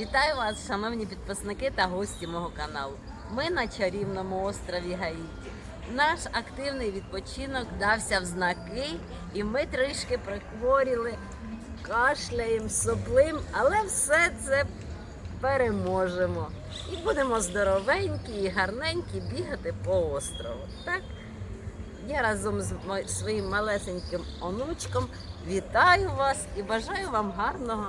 Вітаю вас, шановні підписники та гості мого каналу. Ми на чарівному острові Гаїті. Наш активний відпочинок дався в знаки, і ми трішки прихворіли, кашляєм, соплим, але все це переможемо. І будемо здоровенькі і гарненькі бігати по острову. Так? Я разом з своїм малесеньким онучком вітаю вас і бажаю вам гарного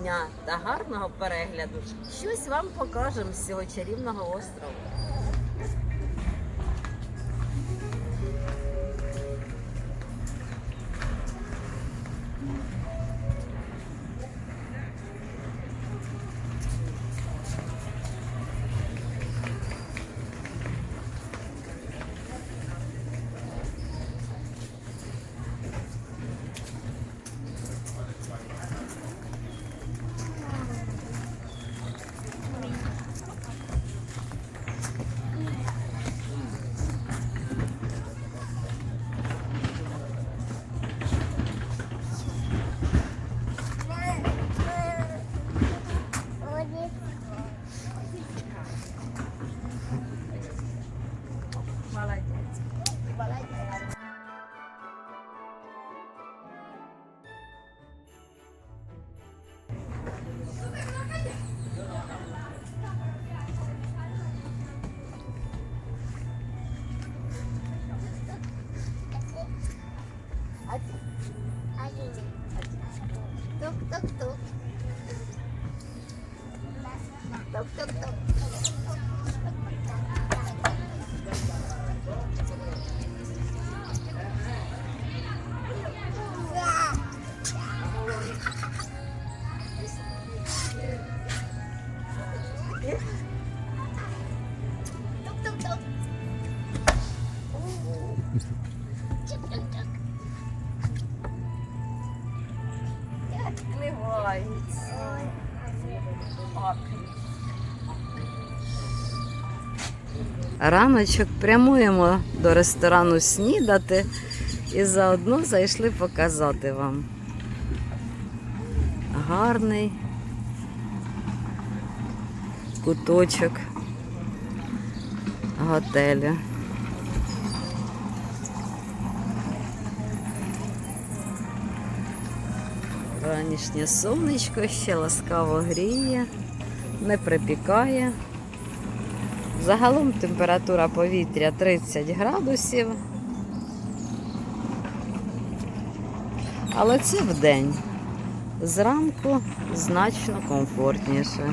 дня та гарного перегляду. Щось вам покажемо з цього чарівного острову. 走走 Раночок прямуємо до ресторану снідати і заодно зайшли показати вам. Гарний куточок готелю. Ранішнє сонечко ще ласкаво гріє, не припікає. Загалом температура повітря 30 градусів. Але це вдень. Зранку значно комфортніше.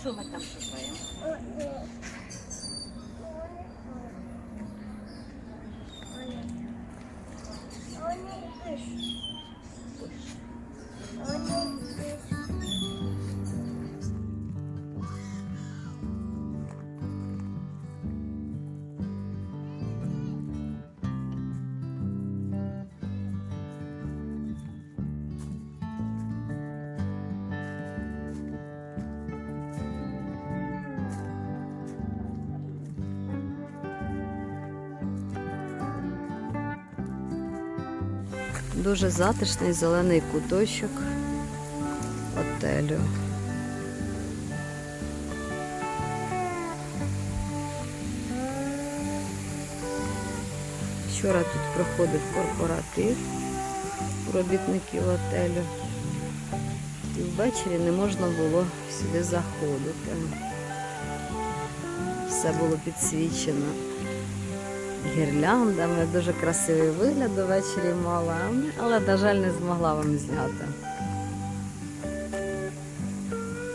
Що ми там Дуже затишний зелений куточок отелю. Вчора тут проходив корпоратив робітників отелю. І ввечері не можна було сюди заходити. Все було підсвічено гірляндами. Дуже красивий вигляд увечері мала, але, на жаль, не змогла вам зняти.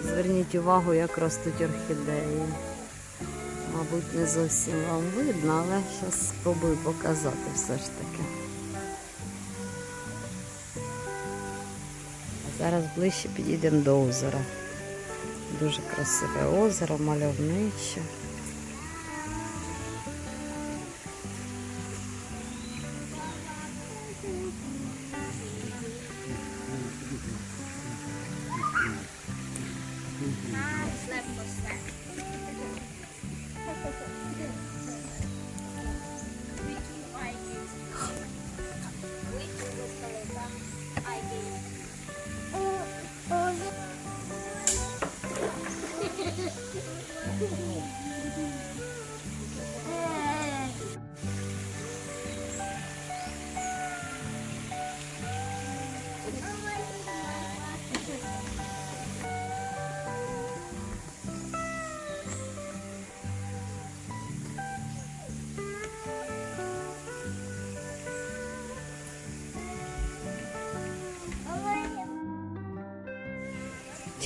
Зверніть увагу, як ростуть орхідеї. Мабуть, не зовсім вам видно, але зараз спробую показати все ж таки. Зараз ближче підійдемо до озера. Дуже красиве озеро, мальовниче. ค่ะ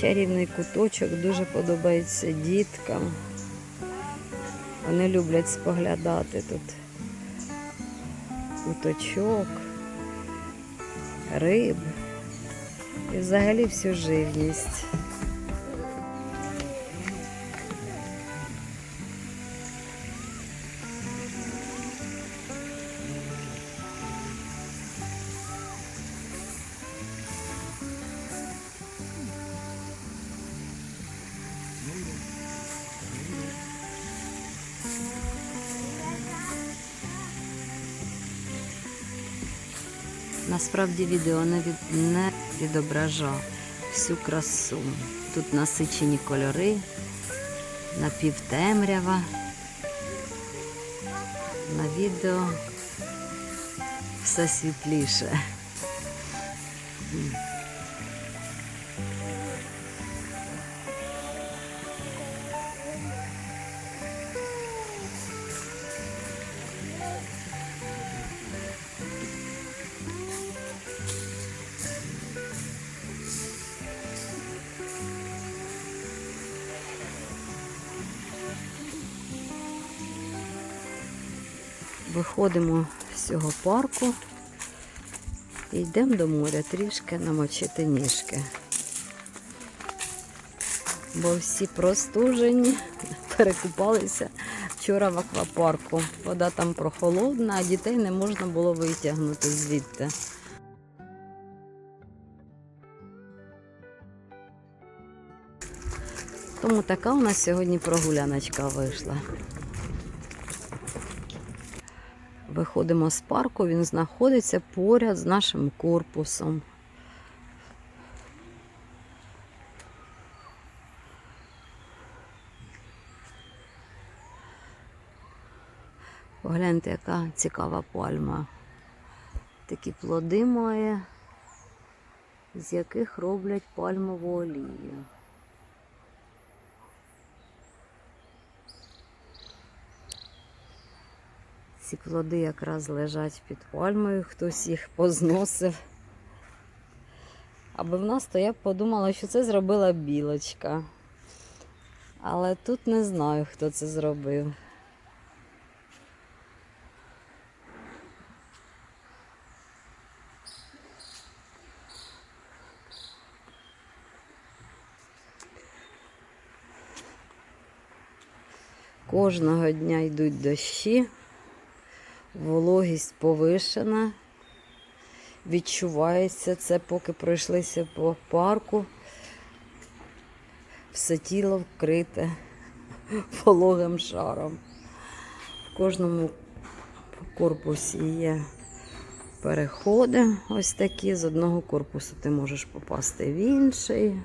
Чарівний куточок дуже подобається діткам. Вони люблять споглядати тут куточок, риб і взагалі всю живність. Насправді відео не, від, не відображав всю красу. Тут насичені кольори, напівтемрява. На відео все світліше. Виходимо з цього парку і йдемо до моря трішки намочити ніжки. Бо всі простужені, перекупалися вчора в аквапарку. Вода там прохолодна, а дітей не можна було витягнути звідти. Тому така у нас сьогодні прогуляночка вийшла. Виходимо з парку, він знаходиться поряд з нашим корпусом. Погляньте, яка цікава пальма. Такі плоди має, з яких роблять пальмову олію. Ці плоди якраз лежать під пальмою, хтось їх позносив. Аби в нас, то я б подумала, що це зробила білочка. Але тут не знаю, хто це зробив. Кожного дня йдуть дощі, вологість повишена. Відчувається це, поки пройшлися по парку. Все тіло вкрите вологим шаром. В кожному корпусі є переходи ось такі. З одного корпусу ти можеш попасти в інший.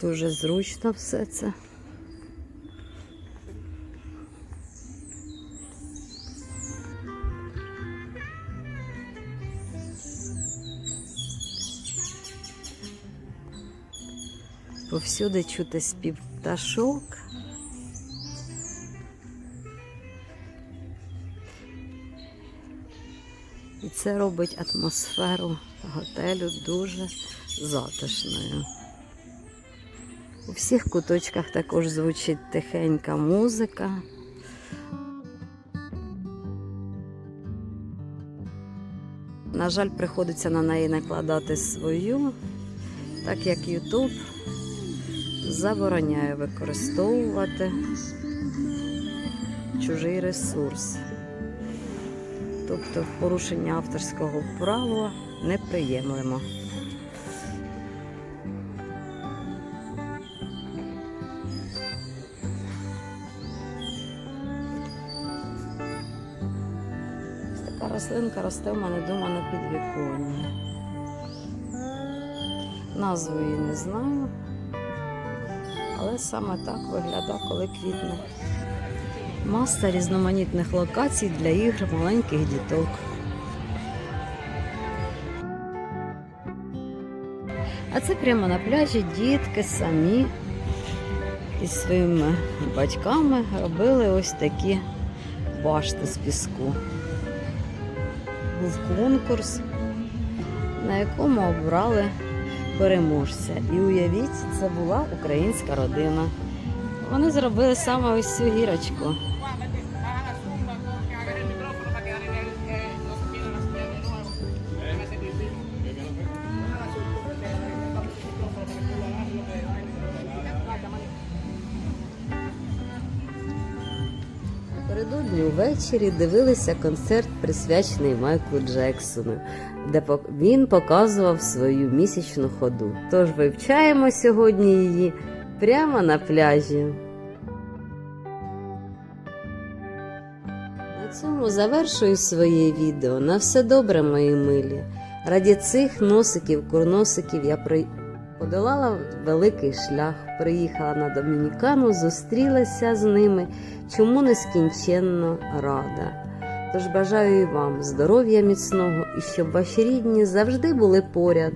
Дуже зручно все це. Повсюди чути спів пташок. І це робить атмосферу готелю дуже затишною. У всіх куточках також звучить тихенька музика. На жаль, приходиться на неї накладати свою, так як YouTube забороняє використовувати чужий ресурс. Тобто порушення авторського права неприємлемо. Така рослинка росте в мене вдома на підвіконні. Назву її не знаю, але саме так виглядає, коли квітне. Маса різноманітних локацій для ігр маленьких діток. А це прямо на пляжі дітки самі із своїми батьками робили ось такі башти з піску. Був конкурс, на якому обрали переможця. І уявіть, це була українська родина. Вони зробили саме ось цю гірочку. Eh. Напередодні увечері дивилися концерт, присвячений Майклу Джексону, де він показував свою місячну ходу. Тож вивчаємо сьогодні її прямо на пляжі. На цьому завершую своє відео. На все добре, мої милі. Раді цих носиків, курносиків я при... подолала великий шлях, приїхала на Домінікану, зустрілася з ними, чому нескінченно рада. Тож бажаю і вам здоров'я міцного і щоб ваші рідні завжди були поряд.